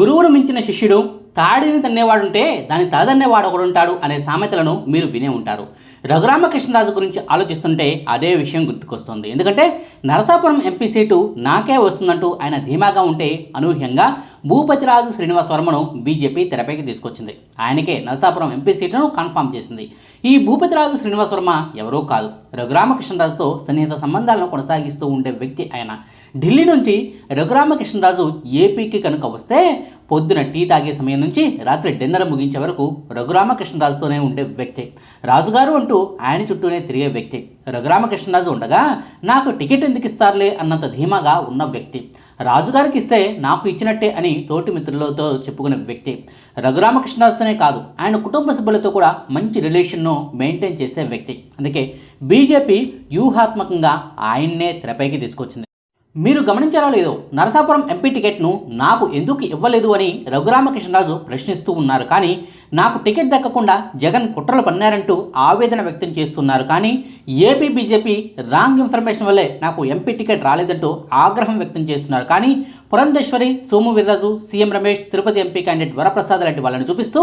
గురువును మించిన శిష్యుడు తాడిని తన్నేవాడుంటే దాన్ని తలదన్నేవాడు ఒకడుంటాడు అనే సామెతలను మీరు వినే ఉంటారు. రఘురామకృష్ణరాజు గురించి ఆలోచిస్తుంటే అదే విషయం గుర్తుకొస్తుంది. ఎందుకంటే నరసాపురం ఎంపీ సీటు నాకే వస్తుందంటూ ఆయన ధీమాగా ఉంటే అనూహ్యంగా భూపతిరాజు శ్రీనివాస్ వర్మను బీజేపీ తెరపైకి తీసుకొచ్చింది. ఆయనకే నరసాపురం ఎంపీ సీటును కన్ఫామ్ చేసింది. ఈ భూపతిరాజు శ్రీనివాస్ వర్మ ఎవరూ కాదు. రఘురామకృష్ణరాజుతో సన్నిహిత సంబంధాలను కొనసాగిస్తూ ఉండే వ్యక్తి ఆయన. ఢిల్లీ నుంచి రఘురామకృష్ణరాజు ఏపీకి కనుక వస్తే పొద్దున టీ తాగే సమయం నుంచి రాత్రి డిన్నర్ ముగించే వరకు రఘురామకృష్ణరాజుతోనే ఉండే వ్యక్తి. రాజుగారు అంటూ ఆయన చుట్టూనే తిరిగే వ్యక్తి. రఘురామకృష్ణరాజు ఉండగా నాకు టికెట్ ఎందుకు ఇస్తారులే అన్నంత ధీమాగా ఉన్న వ్యక్తి. రాజుగారికి ఇస్తే నాకు ఇచ్చినట్టే అని తోటి మిత్రులతో చెప్పుకునే వ్యక్తి. రఘురామకృష్ణరాజుతోనే కాదు ఆయన కుటుంబ సభ్యులతో కూడా మంచి రిలేషన్ను మెయింటైన్ చేసే వ్యక్తి. అందుకే బీజేపీ వ్యూహాత్మకంగా ఆయన్నే తెరపైకి తీసుకొచ్చింది. మీరు గమనించారో లేదో నరసాపురం ఎంపీ టికెట్ను నాకు ఎందుకు ఇవ్వలేదు అని రఘురామకృష్ణరాజు ప్రశ్నిస్తూ ఉన్నారు. కానీ నాకు టికెట్ దక్కకుండా జగన్ కుట్రలు పన్నారంటూ ఆవేదన వ్యక్తం చేస్తున్నారు. కానీ ఏపీ బీజేపీ రాంగ్ ఇన్ఫర్మేషన్ వల్లే నాకు ఎంపీ టికెట్ రాలేదంటూ ఆగ్రహం వ్యక్తం చేస్తున్నారు. కానీ Purandeswari Somu Veerraju CM Ramesh Tirupati MP candidate Varaprasad లాంటి వాళ్ళని చూపిస్తూ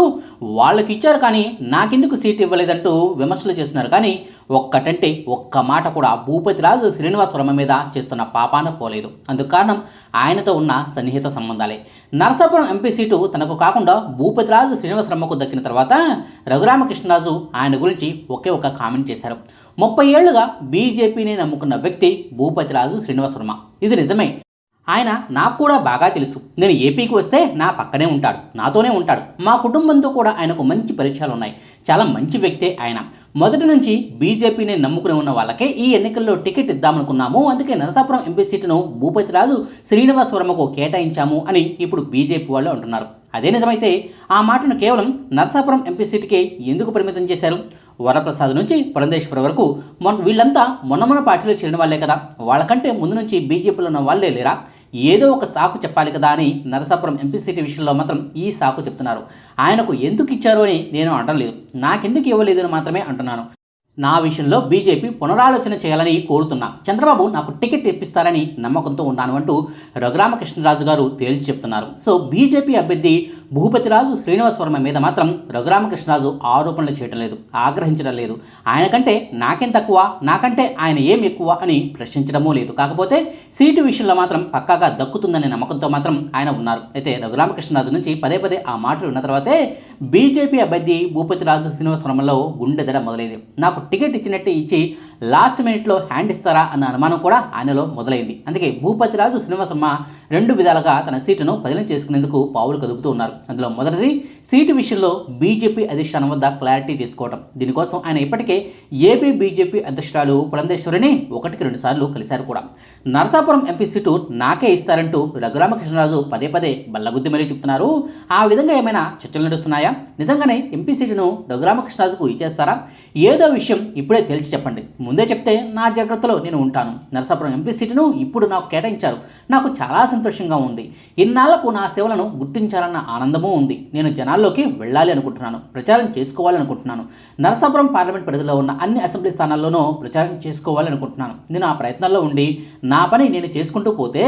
వాళ్ళకి ఇచ్చారు కానీ నాకెందుకు సీట్ ఇవ్వలేదంటూ విమర్శలు చేస్తున్నారు. కానీ ఒక్కటంటే ఒక్క మాట కూడా భూపతిరాజు శ్రీనివాస్ వర్మ మీద చేస్తున్న పాపాన పోలేదు. అందుకు కారణం ఆయనతో ఉన్న సన్నిహిత సంబంధాలే. నరసాపురం ఎంపీ సీటు తనకు కాకుండా భూపతిరాజు శ్రీనివాస వర్మకు దక్కిన తర్వాత రఘురామకృష్ణరాజు ఆయన గురించి ఒకే ఒక కామెంట్ చేశారు. ముప్పై ఏళ్ళుగా బీజేపీని నమ్ముకున్న వ్యక్తి భూపతిరాజు శ్రీనివాస్ వర్మ ఇది నిజమే. ఆయన నాకు కూడా బాగా తెలుసు. నేను ఏపీకి వస్తే నా పక్కనే ఉంటాడు నాతోనే ఉంటాడు. మా కుటుంబంతో కూడా ఆయనకు మంచి పరిచయాలు ఉన్నాయి. చాలా మంచి వ్యక్తే ఆయన. మొదటి నుంచి బీజేపీని నమ్ముకుని ఉన్న వాళ్ళకే ఈ ఎన్నికల్లో టికెట్ ఇద్దామనుకున్నాము. అందుకే నరసాపురం ఎంపీ సీటును భూపతిరాజు శ్రీనివాస్ వర్మకు కేటాయించాము అని ఇప్పుడు బీజేపీ వాళ్ళు అంటున్నారు. అదే నిజమైతే ఆ మాటను కేవలం నరసాపురం ఎంపీ సీటుకే ఎందుకు పరిమితం చేశారు? వరప్రసాద్ నుంచి పురంధేశ్వర వరకు మొన్న వీళ్ళంతా మొన్న మొన్న పార్టీలో చేరిన వాళ్ళే కదా. వాళ్ళకంటే ముందు నుంచి బీజేపీలో ఉన్న వాళ్ళే లేరా? ఏదో ఒక సాకు చెప్పాలి కదా అని నరసాపురం ఎంపీ విషయంలో మాత్రం ఈ సాకు చెప్తున్నారు. ఆయనకు ఎందుకు ఇచ్చారు అని నేను అనలేదు నాకెందుకు ఇవ్వలేదని మాత్రమే అంటున్నాను. నా విషయంలో బీజేపీ పునరాలోచన చేయాలని కోరుతున్నా. చంద్రబాబు నాకు టికెట్ ఇప్పిస్తారని నమ్మకంతో ఉన్నాను అంటూ రఘురామకృష్ణరాజు గారు తేల్చి చెప్తున్నారు. సో బీజేపీ అభ్యర్థి భూపతిరాజు శ్రీనివాస్ వర్మ మీద మాత్రం రఘురామకృష్ణరాజు ఆరోపణలు చేయటం లేదు ఆగ్రహించడం లేదు. ఆయన కంటే నాకేం తక్కువ నాకంటే ఆయన ఏం ఎక్కువ అని ప్రశ్నించడమూ లేదు. కాకపోతే సీటు విషయంలో మాత్రం పక్కాగా దక్కుతుందనే నమ్మకంతో మాత్రం ఆయన ఉన్నారు. అయితే రఘురామకృష్ణరాజు నుంచి పదే పదే ఆ మాటలు ఉన్న తర్వాతే బీజేపీ అభ్యర్థి భూపతిరాజు శ్రీనివాస్ వర్మలో గుండె దడ మొదలైంది. నాకు టికెట్ ఇచ్చినట్టు ఇచ్చి లాస్ట్ మినిట్లో హ్యాండ్ ఇస్తారా అన్న అనుమానం కూడా ఆయనలో మొదలైంది. అందుకే భూపతిరాజు శ్రీనివాసమ్మ రెండు విధాలుగా తన సీటును బదిలీ చేసుకునేందుకు పావులు కదుపుతూ ఉన్నారు. అందులో మొదటిది సీటు విషయంలో బీజేపీ అధిష్టానం వద్ద క్లారిటీ తీసుకోవడం దీనికోసం ఆయన ఇప్పటికే ఏపీ బీజేపీ అధ్యక్షురాలు పురంధేశ్వరిని ఒకటికి రెండు సార్లు కలిశారు కూడా. నరసాపురం ఎంపీ సీటు నాకే ఇస్తారంటూ రఘురామకృష్ణరాజు పదే పదే బల్లగుద్ది మరీ చెప్తున్నారు. ఆ విధంగా ఏమైనా చర్చలు నడుస్తున్నాయా? నిజంగానే ఎంపీ సీటును రఘురామకృష్ణరాజుకు ఇచ్చేస్తారా? ఏదో విషయం ఇప్పుడే తేల్చి చెప్పండి. ముందే చెప్తే నా జాగ్రత్తలో నేను ఉంటాను. నరసాపురం ఎంపీ సీటును ఇప్పుడు నాకు కేటాయించారు. నాకు చాలా సంతోషంగా ఉంది. ఇన్నాళ్ళకు నా సేవలను గుర్తించాలన్న ఆనందమూ ఉంది. నేను జనాల్లోకి వెళ్ళాలి అనుకుంటున్నాను. ప్రచారం చేసుకోవాలనుకుంటున్నాను నరసాపురం పార్లమెంట్ పరిధిలో ఉన్న అన్ని అసెంబ్లీ స్థానాల్లోనూ ప్రచారం చేసుకోవాలనుకుంటున్నాను నేను ఆ ప్రయత్నాల్లో ఉండి నా పని నేను చేసుకుంటూ పోతే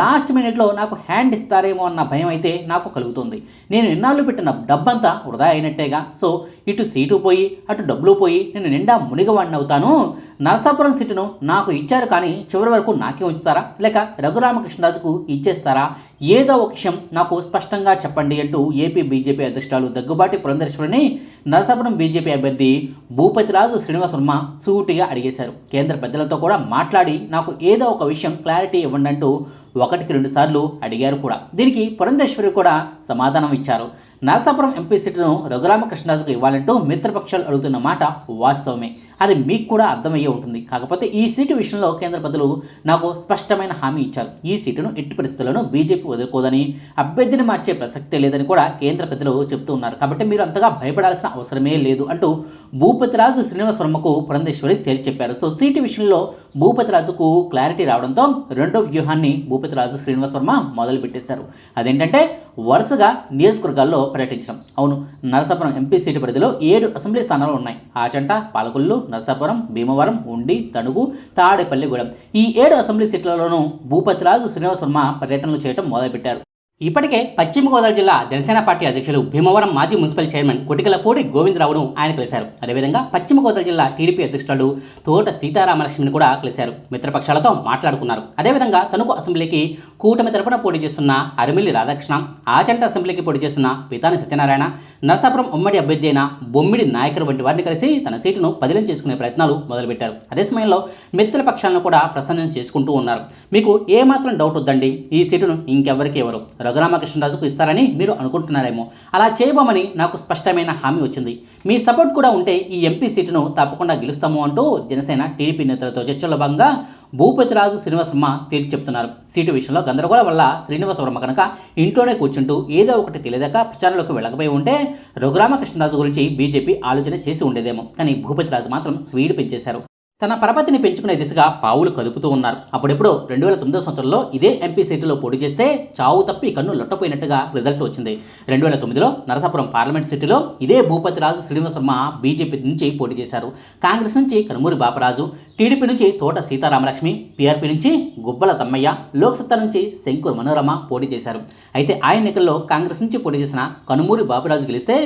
లాస్ట్ మినిట్లో నాకు హ్యాండ్ ఇస్తారేమో అన్న భయం అయితే నాకు కలుగుతుంది. నేను ఇన్నాళ్ళు పెట్టిన డబ్బంతా వృధా అయినట్టేగా. సో ఇటు సీటు పోయి అటు డబ్బులు పోయి నేను నిండా మునిగవాడిని అవుతాను నరసాపురం సీటును నాకు ఇచ్చారు కానీ చివరి వరకు నాకే ఉంచుతారా? లేక రఘురామకృష్ణరాజుకు ఇచ్చేస్తారా? ఏదో ఒక విషయం నాకు స్పష్టంగా చెప్పండి అంటూ ఏపీ బీజేపీ అధ్యక్షురాలు దగ్గుబాటి పురంధరేశ్వరిని నరసాపురం బీజేపీ అభ్యర్థి భూపతిరాజు శ్రీనివాస్ వర్మ సూటిగా అడిగేశారు. కేంద్ర పెద్దలతో కూడా మాట్లాడి నాకు ఏదో ఒక విషయం క్లారిటీ ఇవ్వండి అంటూ ఒకటికి రెండుసార్లు అడిగారు కూడా. దీనికి పురంధేశ్వరి కూడా సమాధానం ఇచ్చారు. నరసాపురం ఎంపీ సీటును రఘురామకృష్ణరాజుకు ఇవ్వాలంటూ మిత్రపక్షాలు అడుగుతున్న మాట వాస్తవమే. అది మీకు కూడా అర్థమయ్యే ఉంటుంది. కాకపోతే ఈ సీటు విషయంలో కేంద్ర పెద్దలు నాకు స్పష్టమైన హామీ ఇచ్చారు. ఈ సీటును ఎట్టి పరిస్థితుల్లోనూ బీజేపీ వదులుకోదని అభ్యర్థిని మార్చే ప్రసక్తే లేదని కూడా కేంద్ర పెద్దలు చెబుతూ ఉన్నారు. కాబట్టి మీరు అంతగా భయపడాల్సిన అవసరమే లేదు అంటూ భూపతిరాజు శ్రీనివాస వర్మకు పురంధేశ్వరి తేల్చి చెప్పారు. సో సీటు విషయంలో భూపతిరాజుకు క్లారిటీ రావడంతో రెండో వ్యూహాన్ని భూపతిరాజు శ్రీనివాస వర్మ మొదలుపెట్టేశారు. అదేంటంటే వరుసగా నియోజకవర్గాల్లో పర్యటించడం. అవును నరసాపురం ఎంపీ సీటు పరిధిలో ఏడు అసెంబ్లీ స్థానాలు ఉన్నాయి. ఆచంట పాలకొల్లు నరసాపురం భీమవరం ఉండి తణుగు తాడేపల్లిగూడెం. ఈ ఏడు అసెంబ్లీ సీట్లలోనూ భూపతిరాజు శ్రీనివాస వర్మ పర్యటనలు చేయడం మొదలుపెట్టారు. ఇప్పటికే పశ్చిమ గోదావరి జిల్లా జనసేన పార్టీ అధ్యక్షులు భీమవరం మాజీ మున్సిపల్ చైర్మన్ కొటికలపూడి గోవిందరావును ఆయన కలిశారు. అదేవిధంగా పశ్చిమ గోదావరి జిల్లా టీడీపీ అధ్యక్షురాలు తోట సీతారామలక్ష్మిని కూడా కలిశారు. మిత్రపక్షాలతో మాట్లాడుకున్నారు. అదేవిధంగా తణుకు అసెంబ్లీకి కూటమి తరపున పోటీ చేస్తున్న అరిమిల్లి రాధాకృష్ణ ఆచంట అసెంబ్లీకి పోటీ చేస్తున్న పితాని సత్యనారాయణ నరసాపురం ఉమ్మడి అభ్యర్థి అయిన బొమ్మిడి నాయకర్ వంటి వారిని కలిసి తన సీటును బదిలీ చేసుకునే ప్రయత్నాలు మొదలుపెట్టారు. అదే సమయంలో మిత్రపక్షాలను కూడా ప్రసన్నం చేసుకుంటూ ఉన్నారు. మీకు ఏమాత్రం డౌట్ వద్దండి. ఈ సీటును ఇంకెవరికి ఎవరు రఘురామకృష్ణరాజుకు ఇస్తారని మీరు అనుకుంటున్నారేమో. అలా చేయబోమని నాకు స్పష్టమైన హామీ వచ్చింది. మీ సపోర్ట్ కూడా ఉంటే ఈ ఎంపీ సీటును తప్పకుండా గెలుస్తాము అంటూ జనసేన టీడీపీ నేతలతో చర్చల భాగంగా భూపతిరాజు శ్రీనివాసవర్మ తేల్చి చెప్తున్నారు. సీటు విషయంలో గందరగోళం వల్ల శ్రీనివాసవర్మ కనుక ఇంట్లోనే కూర్చుంటూ ఏదో ఒకటి తెలియదాక ప్రచారంలోకి వెళ్ళకపోయి ఉంటే రఘురామకృష్ణరాజు గురించి బీజేపీ ఆలోచన చేసి ఉండేదేమో. కానీ భూపతిరాజు మాత్రం స్పీడ్ పెంచేశారు. తన పరపతిని పెంచుకునే దిశగా పావులు కదుపుతూ ఉన్నారు. అప్పుడెప్పుడు రెండు వేల తొమ్మిదో సంవత్సరంలో ఇదే ఎంపీ సీటులో పోటీ చేస్తే చావు తప్పి కన్ను లొట్టపోయినట్టుగా రిజల్ట్ వచ్చింది. రెండు వేల తొమ్మిదిలో నరసాపురం పార్లమెంట్ సీటులో ఇదే భూపతిరాజు శ్రీనివాసవర్మ బీజేపీ నుంచి పోటీ చేశారు. కాంగ్రెస్ నుంచి కనుమూరి బాపరాజు టీడీపీ నుంచి తోట సీతారామలక్ష్మి పీఆర్పీ నుంచి గుబ్బల తమ్మయ్య లోక్సత్తా నుంచి శంకూర్ మనోరమ పోటీ చేశారు. అయితే ఆ ఎన్నికల్లో కాంగ్రెస్ నుంచి పోటీ చేసిన కనుమూరి బాబురాజు గెలిస్తే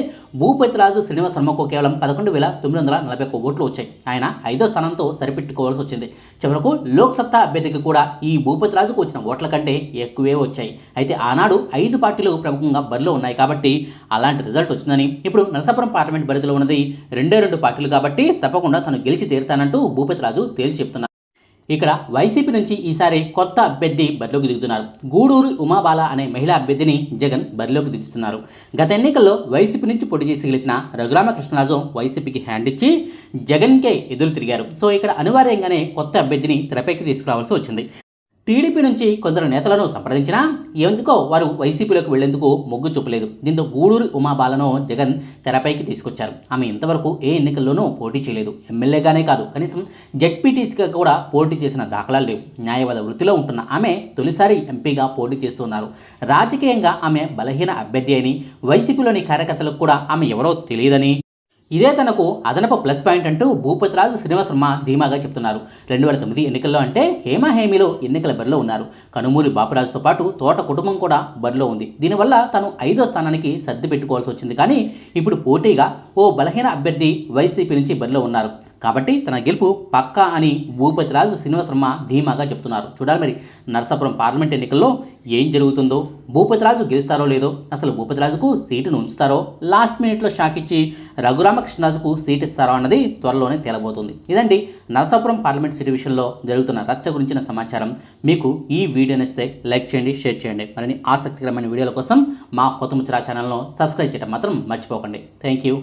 భూపతిరాజు శ్రీనివాస శర్మకు కేవలం పదకొండు వేల తొమ్మిది వందల నలభై ఒక్క ఓట్లు వచ్చాయి. ఆయన ఐదో స్థానంతో సరిపెట్టుకోవాల్సి వచ్చింది. చివరకు లోక్సత్తా అభ్యర్థికి కూడా ఈ భూపతిరాజుకు వచ్చిన ఓట్ల కంటే ఎక్కువే వచ్చాయి. అయితే ఆనాడు ఐదు పార్టీలు ప్రముఖంగా బరిలో ఉన్నాయి కాబట్టి అలాంటి రిజల్ట్ వచ్చిందని ఇప్పుడు నరసాపురం పార్లమెంట్ పరిధిలో ఉన్నది రెండే రెండు పార్టీలు కాబట్టి తప్పకుండా తను గెలిచి తీరుతానంటూ భూపతిరాజు తేల్చి చెప్తున్నారు. ఇక్కడ వైసీపీ నుంచి ఈసారి కొత్త అభ్యర్థి బరిలోకి దిగుతున్నారు. గూడూరు ఉమాబాల అనే మహిళా అభ్యర్థిని జగన్ బరిలోకి దించుతున్నారు గత ఎన్నికల్లో వైసీపీ నుంచి పోటీ చేసి గెలిచిన రఘురామకృష్ణరాజు వైసీపీకి హ్యాండ్ ఇచ్చి జగన్కే ఎదురు తిరిగారు. సో ఇక్కడ అనివార్యంగానే కొత్త అభ్యర్థిని తెరపైకి తీసుకురావాల్సి వచ్చింది. టీడీపీ నుంచి కొందరు నేతలను సంప్రదించినా ఎందుకో వారు వైసీపీలోకి వెళ్ళేందుకు మొగ్గు చూపలేదు. దీంతో గూడూరు ఉమాబాలను జగన్ తెరపైకి తీసుకొచ్చారు. ఆమె ఇంతవరకు ఏ ఎన్నికల్లోనూ పోటీ చేయలేదు. ఎమ్మెల్యేగానే కాదు. కనీసం జెడ్పీటీసీగా కూడా పోటీ చేసిన దాఖలాలు లేవు. న్యాయవాద వృత్తిలో ఉంటున్న ఆమె తొలిసారి ఎంపీగా పోటీ చేస్తున్నారు. రాజకీయంగా ఆమె బలహీన అభ్యర్థి అని వైసీపీలోని కార్యకర్తలకు కూడా ఆమె ఎవరో తెలియదని ఇదే తనకు అదనపు ప్లస్ పాయింట్ అంటూ భూపతిరాజు శ్రీనివాసర్మ ధీమాగా చెప్తున్నారు. రెండు వేల తొమ్మిది ఎన్నికల్లో అంటే హేమా హేమిలో ఎన్నికల బరిలో ఉన్నారు. కనుమూరి బాపురాజుతో పాటు తోట కుటుంబం కూడా బరిలో ఉంది. దీనివల్ల తను ఐదో స్థానానికి సర్ది పెట్టుకోవాల్సి వచ్చింది. కానీ ఇప్పుడు పోటీగా ఓ బలహీన అభ్యర్థి వైసీపీ నుంచి బరిలో ఉన్నారు. కాబట్టి తన గెలుపు పక్కా అని భూపతిరాజు శ్రీనివాసర్మ ధీమాగా చెప్తున్నారు. చూడాలి మరి నరసాపురం పార్లమెంట్ ఎన్నికల్లో ఏం జరుగుతుందో భూపతిరాజు గెలుస్తారో లేదో అసలు భూపతిరాజుకు సీటును ఉంచుతారో లాస్ట్ మినిట్లో షాక్ ఇచ్చి రఘురామకృష్ణరాజుకు సీట్ ఇస్తారో అన్నది త్వరలోనే తేలబోతుంది. ఇదండి నరసాపురం పార్లమెంట్ సీటు విషయంలో జరుగుతున్న రచ్చ గురించిన సమాచారం. మీకు ఈ వీడియో నచ్చితే లైక్ చేయండి షేర్ చేయండి. మరిన్ని ఆసక్తికరమైన వీడియోల కోసం మా కొత్త ముచ్చరా ఛానల్ను సబ్స్క్రైబ్ చేయడం మాత్రం మర్చిపోకండి. Thank you